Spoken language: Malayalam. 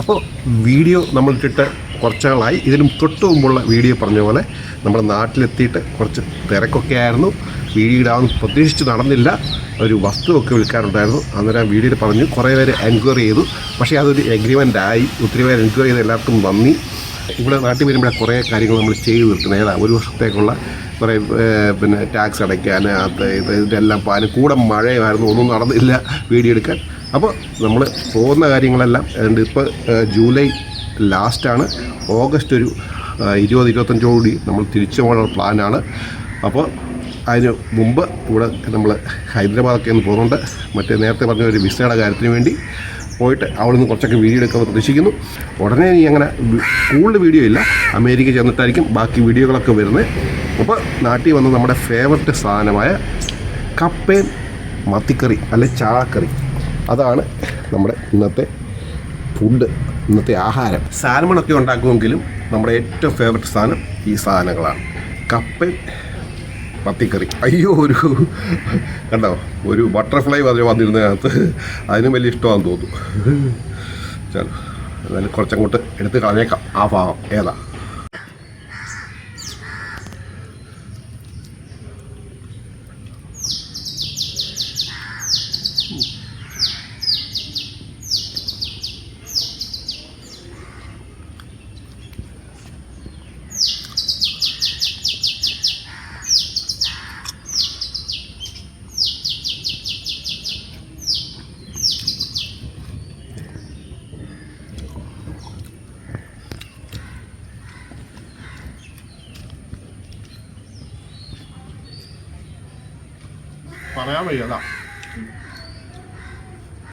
അപ്പോൾ വീഡിയോ നമ്മളിട്ടിട്ട് കുറച്ച് നാളായി ഇതിനും തൊട്ട് മുമ്പുള്ള വീഡിയോ പറഞ്ഞ പോലെ നമ്മുടെ നാട്ടിലെത്തിയിട്ട് കുറച്ച് തിരക്കൊക്കെ ആയിരുന്നു. വീഡിയോ ഇടാമെന്ന് പ്രതീക്ഷിച്ച് നടന്നില്ല. ഒരു വസ്തുവൊക്കെ വിൽക്കാറുണ്ടായിരുന്നു അന്നേരം വീഡിയോയിൽ പറഞ്ഞു കുറേ പേര് എൻക്വയറി ചെയ്തു. പക്ഷേ അതൊരു എഗ്രിമെന്റ് ആയി ഒത്തിരി പേര് എൻക്വയറി ചെയ്ത് എല്ലാവർക്കും നന്ദി. ഇവിടെ നാട്ടിൽ വരുമ്പോഴേ കുറേ കാര്യങ്ങൾ നമ്മൾ ചെയ്തു തീർക്കുന്നത് ഏതാ ഒരു വർഷത്തേക്കുള്ള കുറേ പിന്നെ ടാക്സ് അടയ്ക്കാൻ അത് ഇത് ഇതെല്ലാം പാലും കൂടെ മഴയായിരുന്നു ഒന്നും നടന്നില്ല വീഡിയോ എടുക്കാൻ. അപ്പോൾ നമ്മൾ പോകുന്ന കാര്യങ്ങളെല്ലാം ഉണ്ട് ഇപ്പോൾ ജൂലൈ ലാസ്റ്റാണ്. ഓഗസ്റ്റ് ഒരു ഇരുപത് ഇരുപത് ഇരുപത്തഞ്ചോടുകൂടി നമ്മൾ തിരിച്ചു പോകാനുള്ള പ്ലാനാണ്. അപ്പോൾ അതിന് മുമ്പ് ഇവിടെ നമ്മൾ ഹൈദരാബാദൊക്കെ ഒന്ന് പോകുന്നുണ്ട്. മറ്റേ നേരത്തെ പറഞ്ഞ ഒരു വിസയുടെ കാര്യത്തിന് വേണ്ടി പോയിട്ട് അവിടെ നിന്ന് കുറച്ചൊക്കെ വീഡിയോ എടുക്കാമെന്ന് പ്രതീക്ഷിക്കുന്നു ഉടനെ ഇനി അങ്ങനെ കൂടുതൽ വീഡിയോ ഇല്ല. അമേരിക്ക ചെന്നിട്ടായിരിക്കും ബാക്കി വീഡിയോകളൊക്കെ വരുന്നത്. അപ്പോൾ നാട്ടിൽ വന്ന് നമ്മുടെ ഫേവററ്റ് സാധനമായ കപ്പയും മത്തിക്കറി അല്ലെ ചാളക്കറി. അതാണ് നമ്മുടെ ഇന്നത്തെ ഫുഡ് ഇന്നത്തെ ആഹാരം. സാൽമണൊക്കെ ഉണ്ടാക്കുമെങ്കിലും നമ്മുടെ ഏറ്റവും ഫേവററ്റ് സാധനം ഈ സാധനങ്ങളാണ്. കപ്പയും പത്തിക്കറി. അയ്യോ ഒരു കണ്ടോ? ഒരു ബട്ടർഫ്ലൈ വന്ന് വന്നിരുന്നതിനകത്ത് അതിനും വലിയ ഇഷ്ടമാണെന്ന് തോന്നുന്നു. ചലോ എന്നാലും കുറച്ചങ്ങോട്ട് എടുത്ത് കളഞ്ഞേക്കാം. ആ ഭാഗം ഏതാ? പറയാൻ വയ്യ അതാ